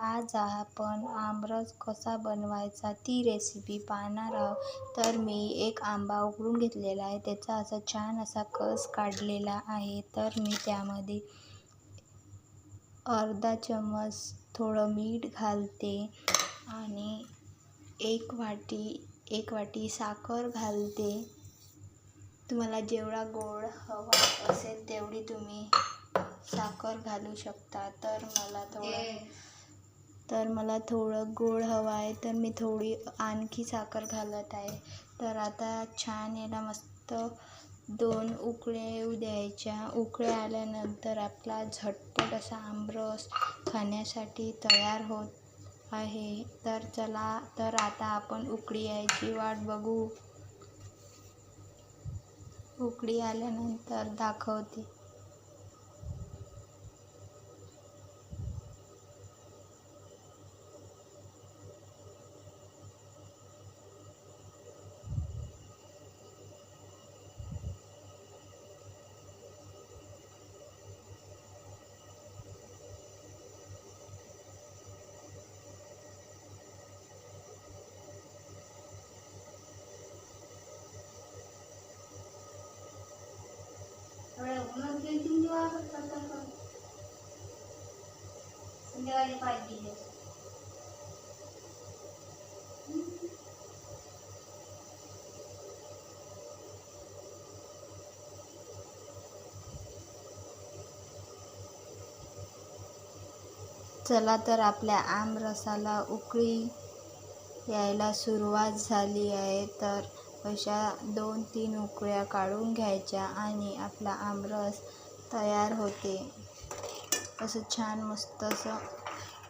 आज आपण आमरस कसा बनवायचा ती रेसिपी पाहणार आहोत. तर मी एक आंबा उकडून घेतलेला आहे. त्याचा असा छान असा कस काढलेला आहे. तर मी त्यामध्ये अर्धा चम्मच थोडं मीठ घालते आणि एक वाटी एक वाटी साखर घालते. तुम्हाला जेवढा गोड हवा असेल तेवढी तुम्ही साखर घालू शकता. तर मला थोडं तर मला थोडं गोड हवं आहे तर मी थोडी आणखी साखर घालत आहे. तर आता छान याला मस्त दोन उकळे येऊ द्यायच्या. उकळे आल्यानंतर आपला झटपट असा आमरस खाण्यासाठी तयार होत आहे. तर चला तर आता आपण उकळी यायची वाट बघू. उकळी आल्यानंतर दाखवते. संध्याकाळी पाच दिले चला तर आपल्या आमरसाला उकळी यायला सुरुवात झाली आहे. तर अशा दोन तीन उकळ्या काढून घ्यायच्या आणि आपला आमरस तयार होते. असं छान मस्त असं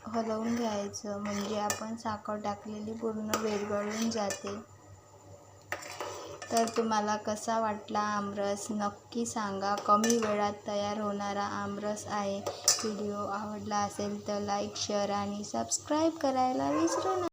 हलवून घ्यायचं. म्हणजे आपण साखर टाकलेली पूर्ण विरघळून जाते. तर तुम्हाला कसा वाटला आमरस? नक्की सांगा. कमी वेळात तयार होणारा आमरस आहे. व्हिडिओ आवडला असेल तर लाईक शेअर आणि सबस्क्राईब करायला विसरू नका.